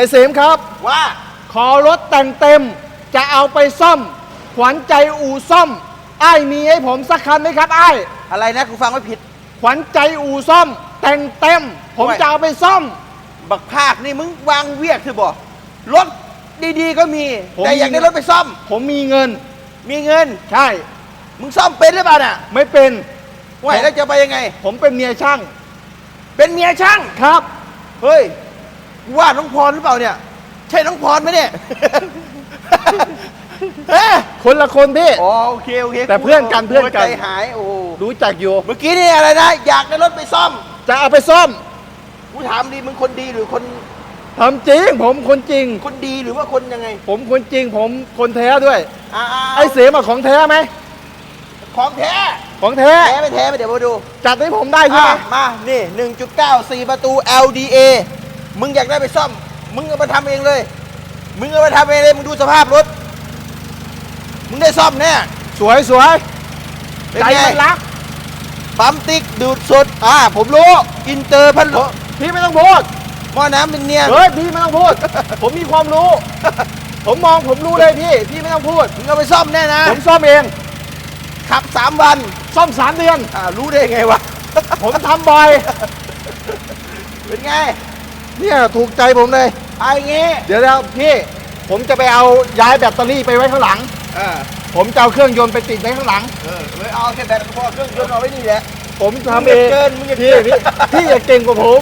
ไอเสมครับ ว่าขอรถแต่งเต็ม จะเอาไปซ่อม ขวัญใจอู่ซ่อมไอ้ายมีให้ผมสักคันไหมครับไอ้ายอะไรนะกูฟังไม่ผิด ขวัญใจอู่ซ่อม แต่งเต็ม ผมโอ้ยจะเอาไปซ่อม บักภาคนี่มึงวางเวียกคือบ่รถดีๆก็มี ผมแต่อยากมี ได้รถไปซ่อม ผมมีเงิน มีเงิน ใช่ มึงซ่อมเป็นหรือเปล่าน่ะไม่เป็น ไหวแล้วจะไปยังไง ผมเป็นเมียช่างเป็นเมียช่าง ครับ เฮ้ย กูว่าน้องพรหรือเปล่าเนี่ย ใช่น้องพรไหมเนี่ย เอ้ยคนละคนพี่ อ๋อโอเคโอเคแต่เพื่อนกันเพื่อนกัน ใจหายโอ้โหรู้จักอยู่ เมื่อกี้นี่อะไรนะอยากได้รถไปซ่อมจะเอาไปซ่อมกูถามดีมึงคนดีหรือคนทำจริง ผมคนจริง คนดีหรือว่าคนยังไงผมคนจริง ผมคนแท้ด้วย อ่าไอ้เสมอะของแท้ไหม ของแท้ของแท้ แท้ไม่แท้ไม่เดี๋ยวมาดูจัดให้ผมได้ใช่ไหม อะมานี่ 1.9 4 ประตู LDA มึงอยากได้ไปซ่อม มึงเอาไปทำเองเลย มึงเอาไปทำเองเลย มึงดูสภาพรถ มึงได้ซ่อมแน่สวยสวยเป็นใจไงมันรัก ปั๊มติ๊กดูดสดอ่าผมรู้ อินเตอร์พันลมพี่ไม่ต้องพูดหม้อน้ำเป็นเนียนเฮ้ยพี่ไม่ต้องพูด ผมมีความรู้ ผมมองผมรู้เลยพี่ พี่ไม่ต้องพูด มึงเอาไปซ่อมแน่นะ ผมซ่อมเอง ขับ3วัน ซ่อมสามเดือน อ่ารู้ได้ไงวะ ผมทำบ่อย เป็นไง เนี่ยถูกใจผมเลย ไอ้งี้เดี๋ยวแล้วพี่ผมจะไปเอาย้ายแบตเตอรี่ไปไว้ข้างหลัง เออผมจะเอาเครื่องยนต์ไปติดไว้ข้างหลัง เออเออเอาแค่แบตพอเครื่องยนต์เอาไว้นี่แหละ ผมทำเองมึงอย่าเกินมึงอย่าเกิพี่น พี่พี่อย่าเก่งกว่าผม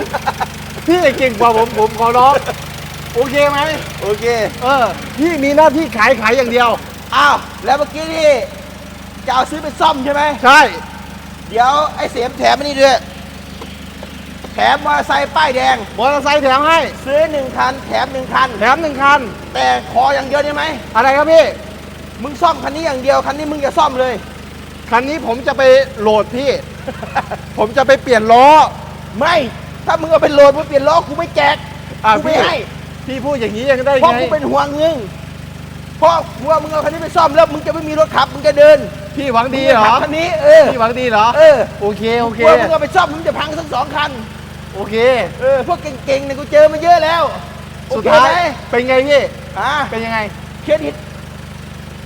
พี่อย่าเก่งกว่าผมผมขอร้องโอเคไหมโอเค เออพี่มีหน้าที่ขายขายอย่างเดียว อ้าว แล้วเมื่อกี้นี่จะเอาซื้อไปซ่อมใช่ไหม ใช่ เดี๋ยวไอ้เสียมแถมอันนี้ด้วยแถมมอเตอร์ไซค์ป้ายแดง มอเตอร์ไซค์แถมให้ ซื้อหนึ่งคัน แถมหนึ่งคัน แถมหนึ่งคัน แต่ขออย่างเดียวได้ไหม อะไรครับพี่ มึงซ่อมคันนี้อย่างเดียว คันนี้มึงจะซ่อมเลย คันนี้ผมจะไปโหลดพี่ ผมจะไปเปลี่ยนล้อ ไม่ ถ้ามึงเอาไปโหลดมึงเปลี่ยนล้อกูไม่แจก อะกูไม่พี่ให้ พี่พูดอย่างนี้ยังได้เพราะไงกูเป็นห่วงมึง เพราะกลัวมึงเอาคันนี้ไปซ่อมแล้วมึงจะไม่มีรถขับมึงจะเดินพี่หวังดีมึงเหรจะอขับคันนี้เออ พี่หวังดีเหรอ เออ โอเคโอเค กลัวมึงเอาไปซ่อมมึงจะพังทั้งสองคัน โอเค เออพวกเก่งๆเนี่ยกูเจอมาเยอะแล้วโอสุดเคท้ายไหมเป็นไงพี่ อ่าเป็นยังไง เครดิต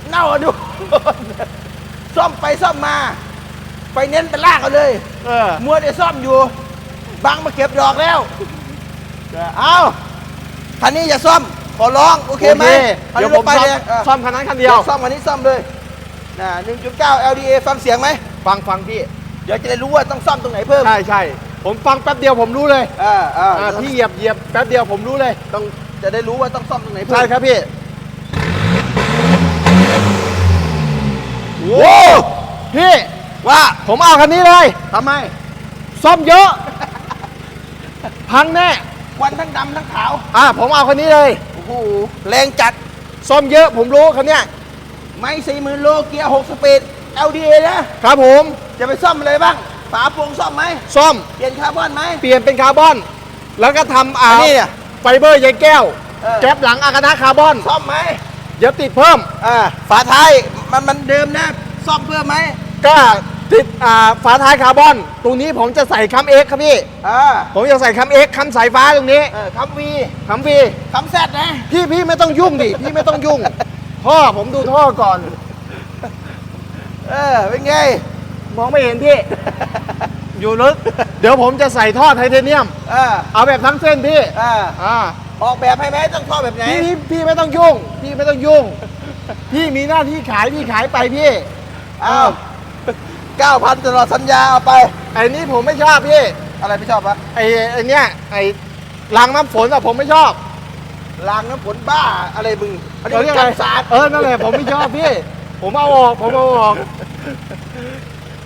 เน่าอะดู ซ่อมไปซ่อมมาไปเน้นไปลากเอาเลยเออมัวแต่ซ่อมอยู่บางมาเก็บดอกแล้วเอาคันนี้อย่าซ่อมขอร้องโอเคไหมคันเดี๋ยวนี้ผมไปซ่อมเลยเออ ซ่อมคันนั้นคันเดีเดี๋ยยววซ่อมคันนี้ซ่อมเลยนะ1.9 LDA ฟังเสียงไหม ฟังฟังพี่ เดี๋ยวจะได้รู้ว่าต้องซ่อมตรงไหนเพิ่ม ใช่ใช่ ผมฟังแป๊บเดียวผมรู้เลยอ่าอ่าอ่าพี่เหยียบเหยียบแป๊บเดียวผมรู้เลย ต้องจะได้รู้ว่าต้องซ่อมตรงไหนเพิ่มใช่ครับพี่โว้พี่ว่าผมเอาคันนี้เลย ทำไมซ่อมเยอะ พังแน่ควันทั้งดำทั้งขาวอ่าผมเอาคันนี้เลย โอ้โหแรงจัดซ่อมเยอะผมรู้คันเนี้ยไม่สี่หมื่นโลเกียร์หกสปีด LDA นะครับผม จะไปซ่อมอะไรบ้าง ฝาโปร่งซ่อมไหมซ่อม เปลี่ยนคาร์บอนไหม เปลี่ยนเป็นคาร์บอน แล้วก็ทำอ่าอันนี้เนี่ยไฟเบอร์ใยแก้ว เออ แก๊ปหลังอากาศคาร์บอนซ่อมไหมเดี๋ยวติดเพิ่ม อ่าฝาท้ายมันมันเดิมนะซ่อมเพิ่มไหมก็ติดอ่าฝาท้ายคาร์บอน ตรงนี้ผมจะใส่คัมเอ็กครับพี่ อ่าผมจะใส่คัมเอ็กคัมสายฟ้าตรงนี้เออคำวีคัมวีคำแซดนะพี่พี่ไม่ต้องยุ่งดิ พี่ไม่ต้องยุ่ง ท่อผมดูท่อก่อน เออเป็นไง มองไม่เห็นพี่ อยู่ลึก เดี๋ยวผมจะใส่ท่อไทเทเนียมอ่าเอาแบบทั้งเส้นพี่อ่าอ่าออกแบบให้ไหมต้องซ่อมแบบไหน พี่พี่พี่ไม่ต้องยุ่ง พี่ไม่ต้องยุ่ง พี่มีหน้าที่ขายพี่ขายไปพี่อ้าว เก้าพันตลอดสัญญาเอาไป ไอ้นี้ผมไม่ชอบพี่ อะไรไม่ชอบปะไอ้ไอ้เนี้ยไอ้รางน้ำฝนอะผมไม่ชอบรางน้ำฝนบ้าอะไรมึงอันนี้เขามัเรียนกกัอะไรนสาดเออนั่นแหละผมไม่ชอบพี่ ผมเอาออกผมเอาออก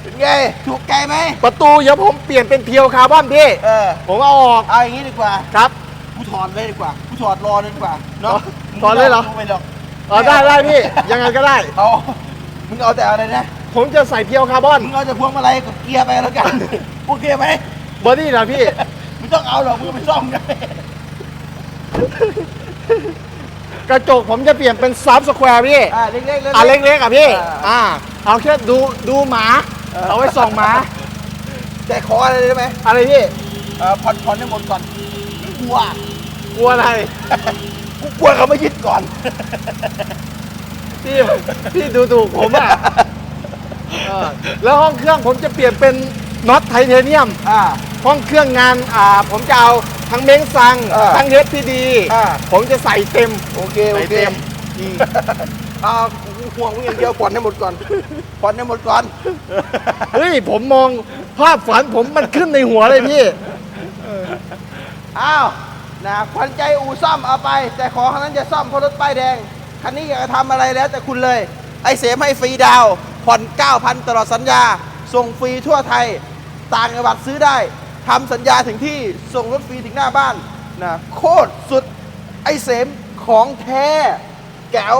เป็นไง ถูกใจไหมประตูเดี๋ยวผมเปลี่ยนเป็นเพียวคาร์บอนพี่ เออ ผมเอาออก เอาอย่างนี้ดีกว่า ครับกูถอดเลยดีกว่ากูถอดรอเลยดีกว่าเนาะถอดเลยเหรอมึงไม่ต้งดูไปหรอกเออได้ได้พี่ ยังไงก็ได้ เอามึงเอาแต่อะไรนะ ผมจะใส่เพียวคาร์บอน มึงเอาแต่พวงมาลัยกับเกียร์ไปแล้วกัน โอเคไหมบอดี้นะพี่ ไม่ต้องเอาหรอก มึงไปซ่อมกันกระจกผมจะเปลี่ยนเป็นซับสแควร์พี่ อ่าเล็กๆอะเล็กๆอะพี่อ่าอ่า เอาแค่ดูดูหมา เออเอาไว้ส่องหมา แต่ขออะไรได้ไหมอะไรพี่เออผ่อนผ่อนให้หมดก่อนกลัวกลัวอะไร กูกลัวเขาไม่ยึดก่อนพี่พี่ดูถูกผมอะเออแล้วห้องเครื่องผมจะเปลี่ยนเป็นน็อตไทเทเนียม อ่า ห้องเครื่องงานอ่าผมจะเอาทั้งเม้งซัง เออทั้งเฮดพีดี อ่า ผมจะใส่เต็มโอเคโอใส่เค เต็มอืม อ่ากูห่วงมึงอย่างเดียวผ่อนให้หมดก่อนผ่อนให้หมดก่อน เฮ้ย ผมมองภาพฝันผมมันขึ้นในหัวเลยพี่ อ้าวนะขวัญใจอู่ซ่อมเอาไป แต่ขอคันนั้นจะซ่อมเพราะรถป้ายแดง คันนี้อยากจะทำอะไรแล้ว แต่คุณเลย ไอเสมให้ฟรีดาวน์ผ่อน 9,000 ตลอดสัญญา ส่งฟรีทั่วไทย ต่างจังหวัดซื้อได้ทำสัญญาถึงที่ส่งรถฟรีถึงหน้าบ้านนะโคตรสุดไอเสมของแท้แก้ว